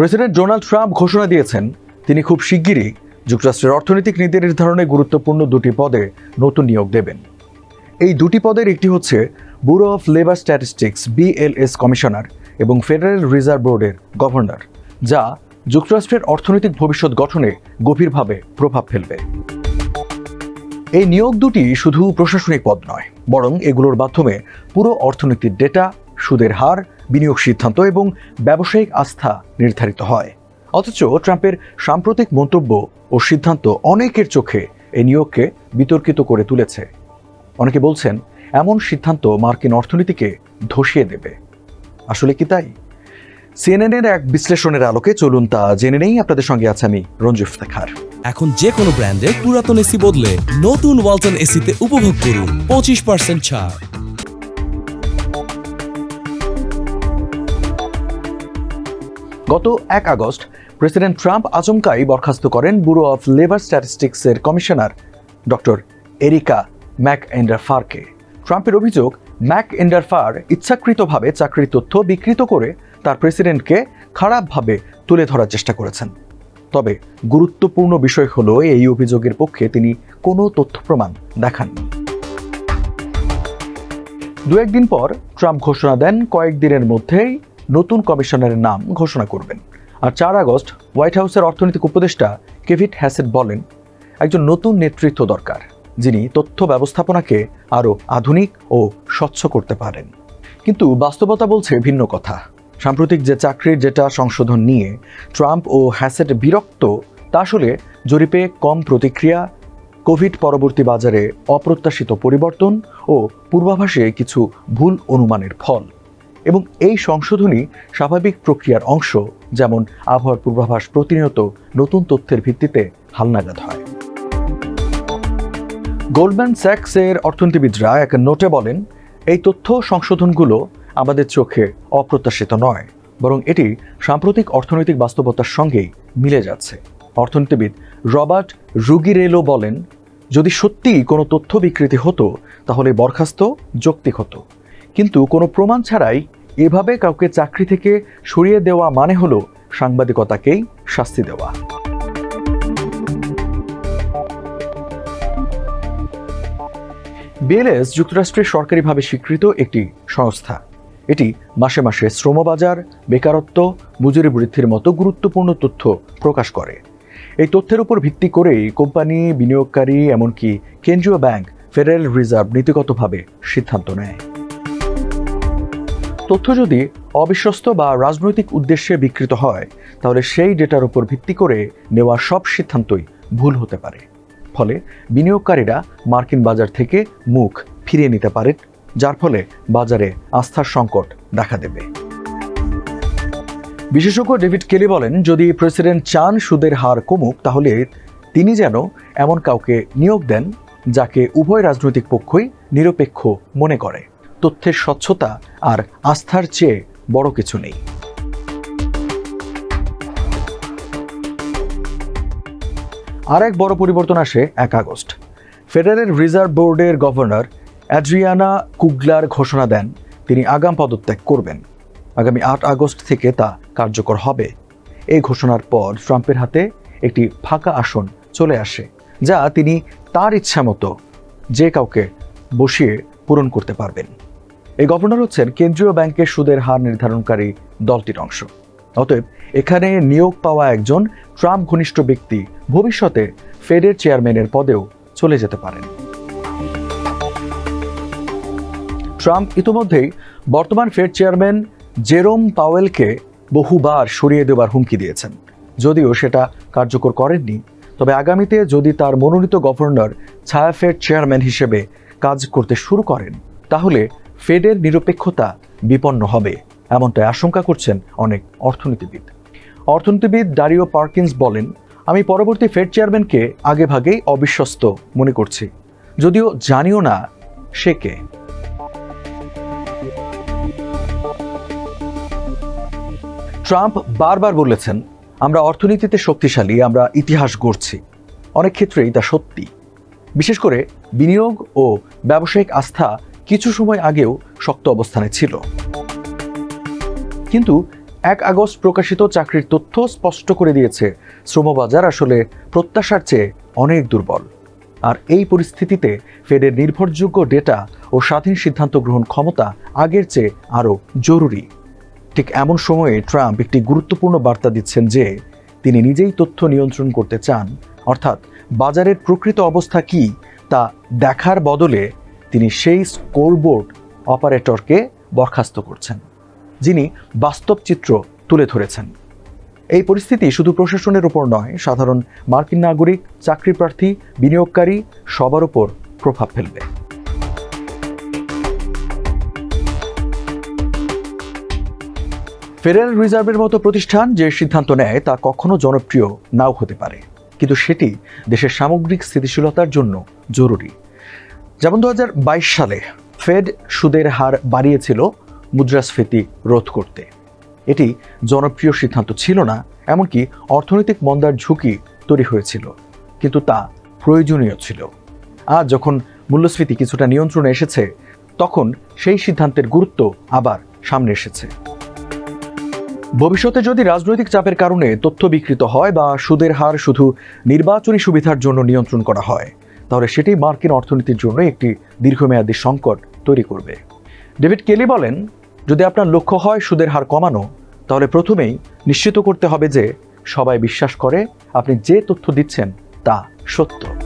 President Donald Trump ঘোষণা দিয়েছেন, তিনি খুব শিগগিরই যুক্তরাষ্ট্রের অর্থনৈতিক নীতি নির্ধারণে গুরুত্বপূর্ণ দুটি পদে নতুন নিয়োগ দেবেন। এই দুটি পদের একটি হচ্ছে bureau of labour statistics, BLS commissioner এবং ফেডারেল রিজার্ভ বোর্ডের গভর্নর, যা যুক্তরাষ্ট্রের অর্থনৈতিক ভবিষ্যৎ গঠনে গভীরভাবে প্রভাব ফেলবে। এই নিয়োগ দুটি শুধু প্রশাসনিক পদ নয়, বরং এগুলোর মাধ্যমে পুরো অর্থনীতির ডেটা সুদের হার, বিনিয়োগ সিদ্ধান্ত এবং ব্যবসায়িক আস্থা নির্ধারিত হয়। অথচ ট্রাম্পের সাম্প্রতিক মন্তব্য ও সিদ্ধান্ত অনেকের চোখে এই নিয়োগকে বিতর্কিত করে তুলেছে। অনেকে বলছেন, এমন সিদ্ধান্ত মার্কিন অর্থনীতিকে ধসিয়ে দেবে। আসলে কি তাই? সিএনএনের এক বিশ্লেষণের আলোকে চলুন তা জেনে নেই। আপনাদের সঙ্গে আছে আমি রঞ্জু ইফতেখার এখন যে কোনো ব্র্যান্ডের পুরাতন এসি বদলে নতুন ওয়ালটন এসিতে উপভোগ করুন পঁচিশ পার্সেন্ট ছাড়। গত এক আগস্ট, প্রেসিডেন্ট ট্রাম্প আচমকাই বরখাস্ত করেন ব্যুরো অফ লেবার স্ট্যাটিস্টিক্সের কমিশনার, ডক্টর এরিকা ম্যাক এন্ডারফারকে ট্রাম্পের অভিযোগ ম্যাক এন্ডারফার ইচ্ছাকৃতভাবে চাকরির তথ্য বিকৃত করে তার প্রেসিডেন্টকে খারাপভাবে তুলে ধরার চেষ্টা করেছেন। তবে গুরুত্বপূর্ণ বিষয় হলো, এই অভিযোগের পক্ষে তিনি কোনো তথ্য প্রমাণ দেখাননি। দু একদিন পর ট্রাম্প ঘোষণা দেন কয়েকদিনের মধ্যেই নতুন কমিশনারের নাম ঘোষণা করবেন। আর চার আগস্ট হোয়াইট হাউসের অর্থনৈতিক উপদেষ্টা কেভিট হ্যাসেট বলেন, একজন নতুন নেতৃত্ব দরকার, যিনি তথ্য ব্যবস্থাপনাকে আরও আধুনিক ও স্বচ্ছ করতে পারেন। কিন্তু বাস্তবতা বলছে ভিন্ন কথা। সাম্প্রতিক যে চাকরির যেটা সংশোধন নিয়ে ট্রাম্প ও হ্যাসেট বিরক্ত, তা আসলে জরিপে কম প্রতিক্রিয়া, কোভিড পরবর্তী বাজারে অপ্রত্যাশিত পরিবর্তন ও পূর্বাভাসে কিছু ভুল অনুমানের ফল। এবং এই সংশোধনী স্বাভাবিক প্রক্রিয়ার অংশ, যেমন আবহাওয়ার পূর্বাভাস প্রতিনিয়ত নতুন তথ্যের ভিত্তিতে হালনাগাদ হয়। গোল্ডম্যান স্যাক্সের অর্থনীতিবিদরা এক নোটে বলেন, এই তথ্য সংশোধনগুলো আমাদের চোখে অপ্রত্যাশিত নয়, বরং এটি সাম্প্রতিক অর্থনৈতিক বাস্তবতার সঙ্গেই মিলে যাচ্ছে। অর্থনীতিবিদ রবার্ট রুগিরেলো বলেন, যদি সত্যিই কোনো তথ্য বিকৃতি হতো, তাহলে বরখাস্ত যৌক্তিক হতো। কিন্তু কোনো প্রমাণ ছাড়াই এভাবে কাউকে চাকরি থেকে সরিয়ে দেওয়া মানে হলো সাংবাদিকতাকেই শাস্তি দেওয়া। বিএলএস যুক্তরাষ্ট্রের সরকারিভাবে স্বীকৃত একটি সংস্থা। এটি মাসে মাসে শ্রমবাজার, বেকারত্ব, মজুরি বৃদ্ধির মতো গুরুত্বপূর্ণ তথ্য প্রকাশ করে। এই তথ্যের উপর ভিত্তি করেই কোম্পানি, বিনিয়োগকারী, এমনকি কেন্দ্রীয় ব্যাংক, ফেডারেল রিজার্ভ নীতিগতভাবে সিদ্ধান্ত নেয়। তথ্য যদি অবিশ্বস্ত বা রাজনৈতিক উদ্দেশ্যে বিকৃত হয়, তাহলে সেই ডেটার উপর ভিত্তি করে নেওয়া সব সিদ্ধান্তই ভুল হতে পারে। ফলে বিনিয়োগকারীরা মার্কিন বাজার থেকে মুখ ফিরিয়ে নিতে পারেন, যার ফলে বাজারে আস্থার সংকট দেখা দেবে। বিশেষজ্ঞ ডেভিড কেলি বলেন, যদি প্রেসিডেন্ট চান সুদের হার কমুক, তাহলে তিনি যেন এমন কাউকে নিয়োগ দেন যাকে উভয় রাজনৈতিক পক্ষই নিরপেক্ষ মনে করে। তথ্যের স্বচ্ছতা আর আস্থার চেয়ে বড় কিছু নেই। আর এক বড় পরিবর্তন আসে এক আগস্ট। ফেডারেল রিজার্ভ বোর্ডের গভর্নর অ্যাড্রিয়ানা কুগলার ঘোষণা দেন, তিনি আগাম পদত্যাগ করবেন। আগামী আট আগস্ট থেকে তা কার্যকর হবে। এই ঘোষণার পর ট্রাম্পের হাতে একটি ফাঁকা আসন চলে আসে, যা তিনি তার ইচ্ছা মতো যে কাউকে বসিয়ে পূরণ করতে পারবেন। এই গভর্নর হচ্ছেন কেন্দ্রীয় ব্যাংকের সুদের হার নির্ধারণকারী দলটির অংশ। অতএব এখানে নিয়োগ পাওয়া একজন ট্রাম্প ঘনিষ্ঠ ব্যক্তি ভবিষ্যতে ফেডের চেয়ারম্যানের পদেও চলে যেতে পারেন। ট্রাম্প ইতোমধ্যেই বর্তমান ফেড চেয়ারম্যান জেরোম পাওয়েলকে বহুবার সরিয়ে দেওয়ার হুমকি দিয়েছেন। যদিও সেটা কার্যকর করেননি, তবে আগামীতে যদি তার মনোনীত গভর্নর ছায়া ফেড চেয়ারম্যান হিসেবে কাজ করতে শুরু করেন, তাহলে ফেডের নিরপেক্ষতা বিপন্ন হবে, এমনটাই আশঙ্কা করছেন অনেক অর্থনীতিবিদ। অর্থনীতিবিদ ডারিও পার্কিন্স বলেন, আমি পরবর্তী ফেড চেয়ারম্যানকে আগেভাগেই অবিশ্বস্ত মনে করছি, যদিও জানিও না সে কে। ট্রাম্প বারবার বলেছেন, আমরা অর্থনীতিতে শক্তিশালী, আমরা ইতিহাস গড়ছি, অনেক ক্ষেত্রেই তা সত্যি। বিশেষ করে বিনিয়োগ ও ব্যবসায়িক আস্থা কিছু সময় আগেও শক্ত অবস্থানে ছিল। কিন্তু এক আগস্ট প্রকাশিত চাকরির তথ্য স্পষ্ট করে দিয়েছে, শ্রমবাজার আসলে প্রত্যাশার চেয়ে অনেক দুর্বল। আর এই পরিস্থিতিতে ফেডের নির্ভরযোগ্য ডেটা ও স্বাধীন সিদ্ধান্ত গ্রহণ ক্ষমতা আগের চেয়ে আরও জরুরি। ঠিক এমন সময়ে ট্রাম্প একটি গুরুত্বপূর্ণ বার্তা দিচ্ছেন যে, তিনি নিজেই তথ্য নিয়ন্ত্রণ করতে চান। অর্থাৎ বাজারের প্রকৃত অবস্থা কি তা দেখার বদলে তিনি সেই স্কোরবোর্ড অপারেটরকে বরখাস্ত করছেন, যিনি বাস্তব চিত্র তুলে ধরেছেন। এই পরিস্থিতি শুধু প্রশাসনের উপর নয়, সাধারণ মার্কিন নাগরিক, চাকরি প্রার্থী, বিনিয়োগকারী, সবার উপর প্রভাব ফেলবে। ফেডারেল রিজার্ভের মতো প্রতিষ্ঠান যে সিদ্ধান্ত নেয় তা কখনো জনপ্রিয় নাও হতে পারে, কিন্তু সেটি দেশের সামগ্রিক স্থিতিশীলতার জন্য জরুরি। যেমন দু হাজার বাইশ সালে ফেড সুদের হার বাড়িয়েছিল মুদ্রাস্ফীতি রোধ করতে। এটি জনপ্রিয় সিদ্ধান্ত ছিল না, এমনকি অর্থনৈতিক মন্দার ঝুঁকি তৈরি হয়েছিল, কিন্তু তা প্রয়োজনীয় ছিল। আজ যখন মূল্যস্ফীতি কিছুটা নিয়ন্ত্রণে এসেছে, তখন সেই সিদ্ধান্তের গুরুত্ব আবার সামনে এসেছে। ভবিষ্যতে যদি রাজনৈতিক চাপের কারণে তথ্য বিকৃত হয় বা সুদের হার শুধু নির্বাচনী সুবিধার জন্য নিয়ন্ত্রণ করা হয় তাহলে সেটি মার্কিন অর্থনীতির জন্য একটি দীর্ঘমেয়াদী সংকট তৈরি করবে। ডেভিড কেলি বলেন, যদি আপনার লক্ষ্য হয় সুদের হার কমানো, তাহলে প্রথমেই নিশ্চিত করতে হবে যে সবাই বিশ্বাস করে আপনি যে তথ্য দিচ্ছেন তা সত্য।